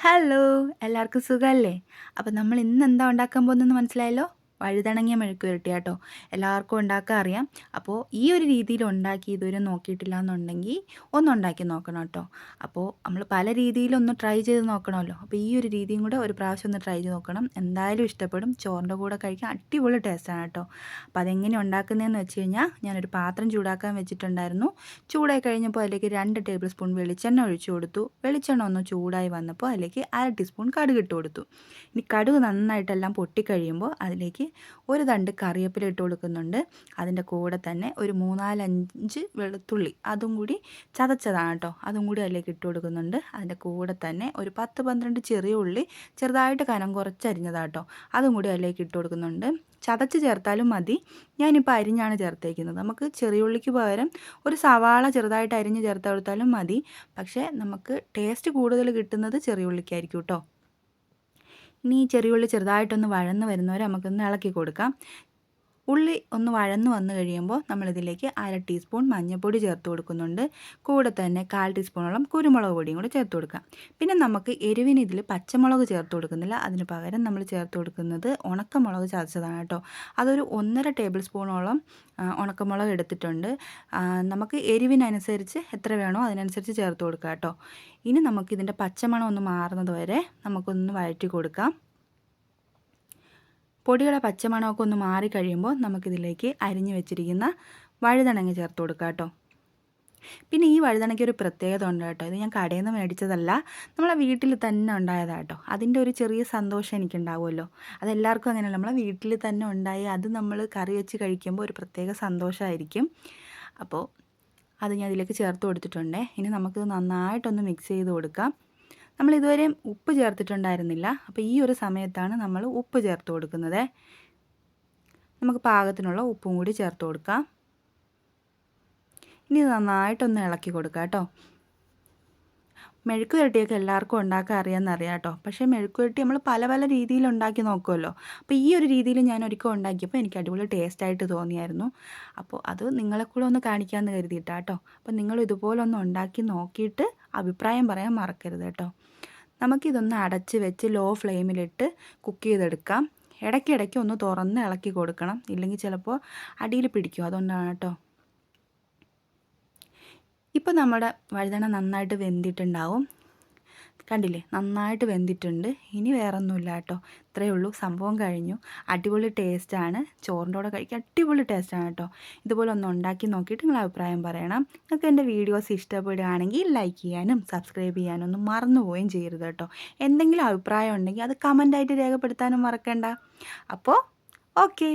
Hello എല്ലാവർക്കും സുഖമല്ലേ അപ്പം നമ്മൾ ഇന്ന് എന്താ ഉണ്ടാക്കാൻ പോകുന്നതെന്ന് മനസ്സിലായല്ലോ? വഴുതണങ്ങിയ മെഴുക്ക് പുരട്ടി കേട്ടോ എല്ലാവർക്കും ഉണ്ടാക്കാൻ അറിയാം. അപ്പോൾ ഈ ഒരു രീതിയിൽ ഉണ്ടാക്കി ഇതുവരെ നോക്കിയിട്ടില്ല എന്നുണ്ടെങ്കിൽ ഒന്നുണ്ടാക്കി നോക്കണം കേട്ടോ. അപ്പോൾ നമ്മൾ പല രീതിയിലൊന്ന് ട്രൈ ചെയ്ത് നോക്കണമല്ലോ. അപ്പോൾ ഈ ഒരു രീതിയും കൂടെ ഒരു പ്രാവശ്യം ഒന്ന് ട്രൈ ചെയ്ത് നോക്കണം. എന്തായാലും ഇഷ്ടപ്പെടും. ചോറിന്റെ കൂടെ കഴിക്കാൻ അടിപൊളി ടേസ്റ്റാണ് കേട്ടോ. അപ്പോൾ അതെങ്ങനെ ഉണ്ടാക്കുന്നതെന്ന് വെച്ച് കഴിഞ്ഞാൽ ഞാനൊരു പാത്രം ചൂടാക്കാൻ വെച്ചിട്ടുണ്ടായിരുന്നു. ചൂടായി കഴിഞ്ഞപ്പോൾ അതിലേക്ക് രണ്ട് ടേബിൾ സ്പൂൺ വെളിച്ചെണ്ണ ഒഴിച്ചു കൊടുത്തു. വെളിച്ചെണ്ണ ഒന്ന് ചൂടായി വന്നപ്പോൾ അതിലേക്ക് അര ടീസ്പൂൺ കടുക് ഇട്ട് കൊടുത്തു. ഇനി കടുക് നന്നായിട്ടെല്ലാം പൊട്ടിക്കഴിയുമ്പോൾ അതിലേക്ക് ഒരു തണ്ട് കറിവേപ്പില ഇട്ട് കൊടുക്കുന്നുണ്ട്. അതിന്റെ കൂടെ തന്നെ ഒരു മൂന്നാലഞ്ച് വെളുത്തുള്ളി. അതും കൂടി ചതച്ചതാണ് കേട്ടോ. അതും കൂടി അതിലേക്ക് ഇട്ട് കൊടുക്കുന്നുണ്ട്. അതിന്റെ കൂടെ തന്നെ ഒരു പത്ത് പന്ത്രണ്ട് ചെറിയ ഉള്ളി ചെറുതായിട്ട് കനം കുറച്ചരിഞ്ഞതാട്ടോ അതും കൂടി അതിലേക്ക് ഇട്ട് കൊടുക്കുന്നുണ്ട്. ചതച്ച് ചേർത്താലും മതി. ഞാനിപ്പോൾ അരിഞ്ഞാണ് ചേർത്തേക്കുന്നത്. നമുക്ക് ചെറിയ ഉള്ളിക്ക് പകരം ഒരു സവാള ചെറുതായിട്ട് അരിഞ്ഞ് ചേർത്ത് കൊടുത്താലും മതി. പക്ഷേ നമുക്ക് ടേസ്റ്റ് കൂടുതൽ കിട്ടുന്നത് ചെറിയ ഉള്ളിക്കായിരിക്കും കേട്ടോ. ഇനി ചെറിയുള്ളി ചെറുതായിട്ടൊന്ന് വഴന്ന് വരുന്നവരെ നമുക്കൊന്ന് ഇളക്കി കൊടുക്കാം. ഉള്ളി ഒന്ന് വഴന്ന് വന്നു കഴിയുമ്പോൾ നമ്മളിതിലേക്ക് അര ടീസ്പൂൺ മഞ്ഞൾപ്പൊടി ചേർത്ത് കൊടുക്കുന്നുണ്ട്. കൂടെ തന്നെ കാൽ ടീസ്പൂണോളം കുരുമുളക് പൊടിയും കൂടെ ചേർത്ത് കൊടുക്കാം. പിന്നെ നമുക്ക് എരിവിന് ഇതിൽ പച്ചമുളക് ചേർത്ത് കൊടുക്കുന്നില്ല. അതിന് പകരം നമ്മൾ ചേർത്ത് കൊടുക്കുന്നത് ഉണക്കമുളക് ചതച്ചതാണ് കേട്ടോ. അതൊരു ഒന്നര ടേബിൾ സ്പൂണോളം ഉണക്കമുളക് എടുത്തിട്ടുണ്ട്. നമുക്ക് എരിവിനനുസരിച്ച് എത്ര വേണോ അതിനനുസരിച്ച് ചേർത്ത് കൊടുക്കാം കേട്ടോ. ഇനി നമുക്കിതിന്റെ പച്ചമണം ഒന്ന് മാറുന്നത് വരെ നമുക്കൊന്ന് വഴറ്റി കൊടുക്കാം. പൊടിയുടെ പച്ചമണമൊക്കെ ഒന്ന് മാറിക്കഴിയുമ്പോൾ നമുക്കിതിലേക്ക് അരിഞ്ഞു വെച്ചിരിക്കുന്ന വഴുതണങ്ങ ചേർത്ത് കൊടുക്കാം കേട്ടോ. പിന്നെ ഈ വഴുതണയ്ക്ക് ഒരു പ്രത്യേകത ഉണ്ട് കേട്ടോ. ഇത് ഞാൻ കടയിൽ നിന്ന് മേടിച്ചതല്ല നമ്മളെ വീട്ടിൽ തന്നെ ഉണ്ടായതാണ് കേട്ടോ. അതിന്റെ ഒരു ചെറിയ സന്തോഷം എനിക്കുണ്ടാവുമല്ലോ. അതെല്ലാവർക്കും അങ്ങനെയല്ല നമ്മളെ വീട്ടിൽ തന്നെ ഉണ്ടായി അത് നമ്മൾ കറി വെച്ച് കഴിക്കുമ്പോൾ ഒരു പ്രത്യേക സന്തോഷമായിരിക്കും. അപ്പോൾ അത് ഞാൻ ഇതിലേക്ക് ചേർത്ത് കൊടുത്തിട്ടുണ്ട്. ഇനി നമുക്കിത് നന്നായിട്ടൊന്ന് മിക്സ് ചെയ്ത് കൊടുക്കാം. നമ്മൾ ഇതുവരെ ഉപ്പ് ചേർത്തിട്ടുണ്ടായിരുന്നില്ല. അപ്പോൾ ഈ ഒരു സമയത്താണ് നമ്മൾ ഉപ്പ് ചേർത്ത് കൊടുക്കുന്നത്. നമുക്ക് പാകത്തിനുള്ള ഉപ്പും കൂടി ചേർത്ത് കൊടുക്കാം. ഇനി നന്നായിട്ടൊന്ന് ഇളക്കി കൊടുക്കാം കേട്ടോ. മെഴുക്ക് വരട്ടിയൊക്കെ എല്ലാവർക്കും ഉണ്ടാക്കാൻ അറിയാമെന്നറിയാം കേട്ടോ. പക്ഷേ മെഴുക്ക് വരട്ടി നമ്മൾ പല പല രീതിയിൽ ഉണ്ടാക്കി നോക്കുമല്ലോ. അപ്പോൾ ഈ ഒരു രീതിയിൽ ഞാൻ ഒരിക്കൽ ഉണ്ടാക്കിയപ്പോൾ എനിക്ക് അടിപൊളി ടേസ്റ്റായിട്ട് തോന്നിയായിരുന്നു. അപ്പോൾ അത് നിങ്ങളെ കൂടെ ഒന്ന് കാണിക്കാമെന്ന് കരുതിയിട്ടാ കേട്ടോ. അപ്പോൾ നിങ്ങൾ ഇതുപോലെ ഒന്ന് ഉണ്ടാക്കി നോക്കിയിട്ട് അഭിപ്രായം പറയാൻ മറക്കരുത് കേട്ടോ. നമുക്കിതൊന്ന് അടച്ച് വെച്ച് ലോ ഫ്ലെയിമിലിട്ട് കുക്ക് ചെയ്തെടുക്കാം. ഇടയ്ക്കിടയ്ക്ക് ഒന്ന് തുറന്ന് ഇളക്കി കൊടുക്കണം. ഇല്ലെങ്കിൽ ചിലപ്പോൾ അടിയിൽ പിടിക്കും. അതുകൊണ്ടാണ് കേട്ടോ. ഇപ്പോൾ നമ്മുടെ വഴുതന നന്നായിട്ട് വെന്തിട്ടുണ്ടാവും. കണ്ടില്ലേ? നന്നായിട്ട് വെന്തിട്ടുണ്ട്. ഇനി വേറൊന്നുമില്ല കേട്ടോ. ഇത്രയേ ഉള്ളൂ. സംഭവം കഴിഞ്ഞു. അടിപൊളി ടേസ്റ്റാണ് ചോറിന്റെ കൂടെ കഴിക്കുക അടിപൊളി ടേസ്റ്റാണ് കേട്ടോ. ഇതുപോലെ ഒന്ന് ഉണ്ടാക്കി നോക്കിയിട്ട് നിങ്ങൾ അഭിപ്രായം പറയണം. നിങ്ങൾക്ക് എന്റെ വീഡിയോസ് ഇഷ്ടപ്പെടുകയാണെങ്കിൽ ലൈക്ക് ചെയ്യാനും സബ്സ്ക്രൈബ് ചെയ്യാനും ഒന്നും മറന്നു പോവുകയും ചെയ്യരുത് കേട്ടോ. എന്തെങ്കിലും അഭിപ്രായം ഉണ്ടെങ്കിൽ അത് കമന്റായിട്ട് രേഖപ്പെടുത്താനും മറക്കണ്ട. അപ്പോൾ ഓക്കേ